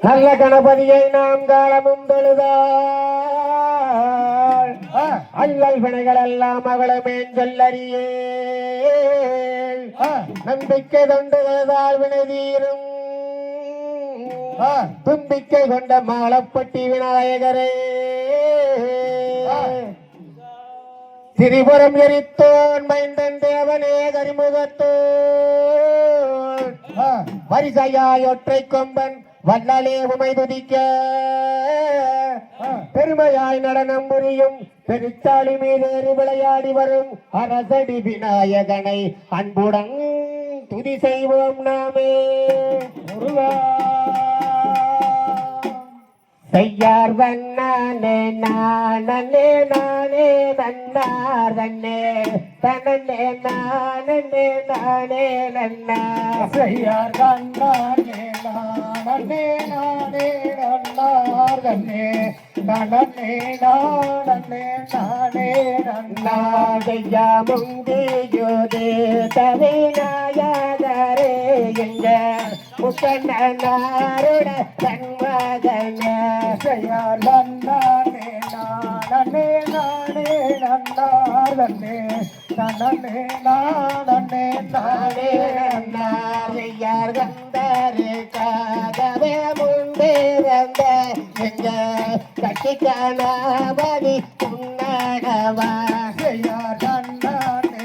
நல்ல கணபதியை நாம் காலமும் தொழுதாள் அல்லல் வினைகள் எல்லாம் அவளமேன் சொல்லறியே நம்பிக்கை தொண்டுதால் வினை தீரும். ஆ, தும்பிக்கை கொண்ட மாலப்பட்டி விநாயகரே. திரிபுரம் எரித்தோன் மைந்தன் தேவனே கரிமுகத்தோன். வரிசையாய் ஒற்றை கொம்பன் வல்லலே உமை துதிக்க. பெருமையாய் நடனம் புரியும் பெருத்தாளி மீதேறி விளையாடி வரும் அரசடி விநாயகனை அன்புடன் துதி செய்வோம் நாமே. முருகா. தையார் வண்ணானே நானே நானே நன்னார் தன்னே தனனே நானே நானே நன்னா தையார் கண்ணானே நானே நானே நன்னார் கண்ணே நனே நானே நானே நன்னா தவிநாயகரே எங்க? முக்கண்ணனாருட தன்மகன. செய்யார் கண்ணானே நானே நானே நன்னார் கண்ணே நனே நானே நானே நன்னா நாதையார் எங்க கட்டி காணாவதி உன்னடவா செய்யார் கண்ணானே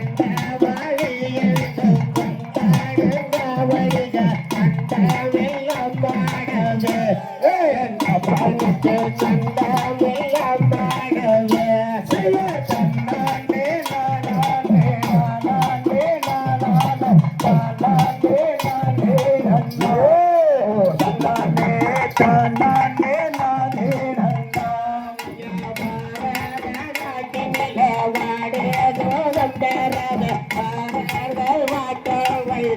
நன்னார்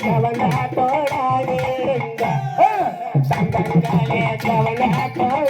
கவலை தோடாதே சங்கங்களே கவலை தோட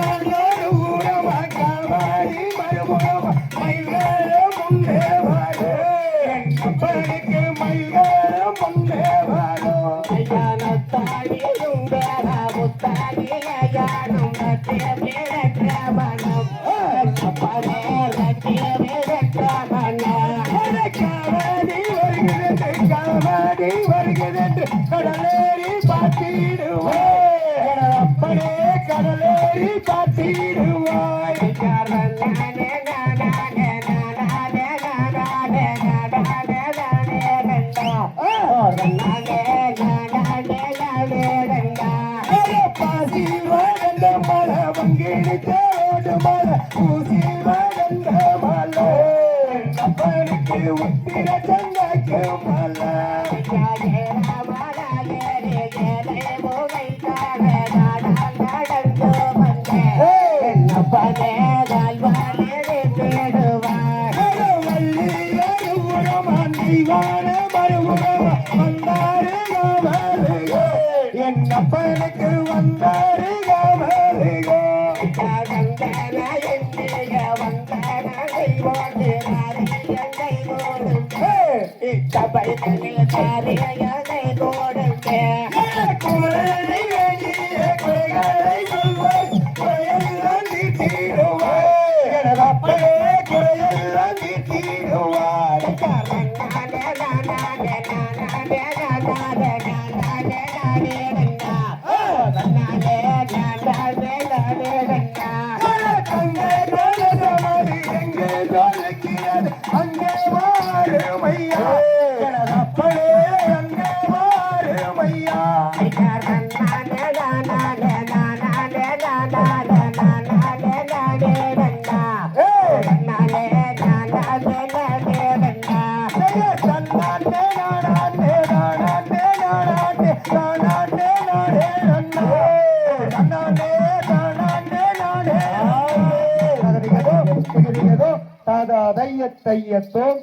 வருகிறது. கடலை Bye. Carmen. அங்கே வாரு மையா எனது அப்பனே அங்கே வாரு மையா தன்னாலே தையத்தோம்